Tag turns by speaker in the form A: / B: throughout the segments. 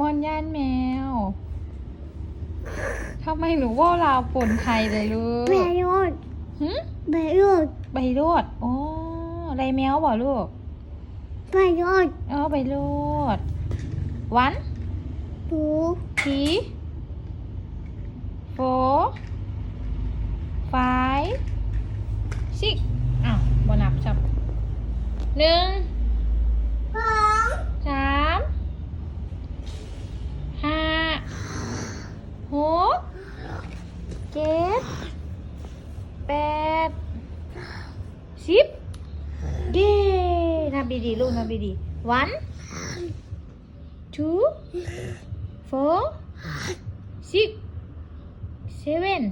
A: มอนย่านแมวทำไมหนูว่าลาวปนไทยเลยลู
B: ใบ
A: ก
B: โรด
A: หึ
B: ใบโรด
A: ใบโรดโอ้ไรแมวบ่ลูก
B: ใบโรด
A: เออใบโรดวัน
B: ปู
A: ทีโฟไฟซิกอ้าวบนับจับหนึ่ง แปดสิบเย้นับดีๆลูกนับดีๆ one two four six seven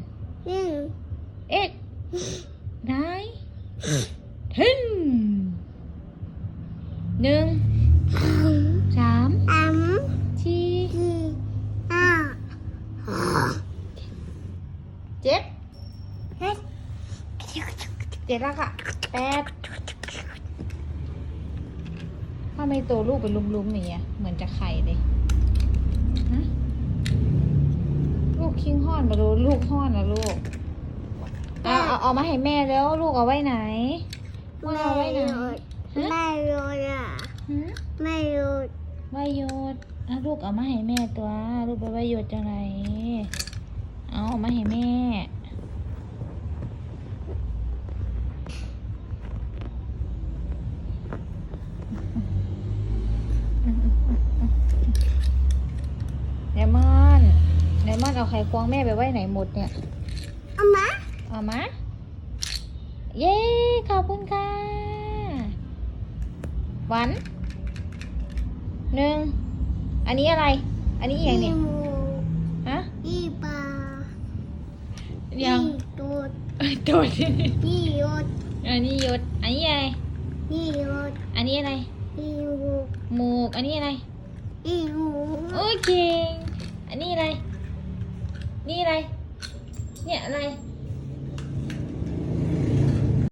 A: eight nine ten หนึ่ง
B: สอง
A: สาม
B: สาม
A: สี่
B: สี่ห้า
A: เจ็ด
B: เจ็ด
A: เจ็ดแล้วค่ะแปดทำไมตัวลูกเป็นลุมๆอย่างเงี้ยเหมือนจะไข่เลยฮะลูกคิงห้อนมาดูลูกห้อนนะลูกเอาเอาเอามาให้แม่แล้วลูกเอาไว้ไหนว่าเอาไว้ไหน
B: ไม่โรดอะ
A: หืม
B: ไม่โรด
A: ไว้โยดอะลูกเอามาให้แม่ตัว ลูกไปไว้โยดจังไรเอาเอามาให้แม่ ไดมอนด์ไดมอนด์เอาไข่ควงแม่ไปไว้ไหนหมดเนี่ย
B: เอามา
A: เอามา เย้ขอบคุณค่ะหวันหนึ่งอันนี้อะไร อันนี้อหย่างเนี่ย
B: หมู
A: ฮะ
B: พี่ปลา
A: ยัง
B: พี่ตูด
A: โดด
B: พี่โยด
A: อันนี้หยดอันนี้อะไร
B: พี่โยด
A: อันนี้อะไร
B: พี่หมู
A: หมูกอันนี้อะไร
B: พี่หมู
A: โอเคอัน นี้อะไร นี่อะไร เนี่ยอะไร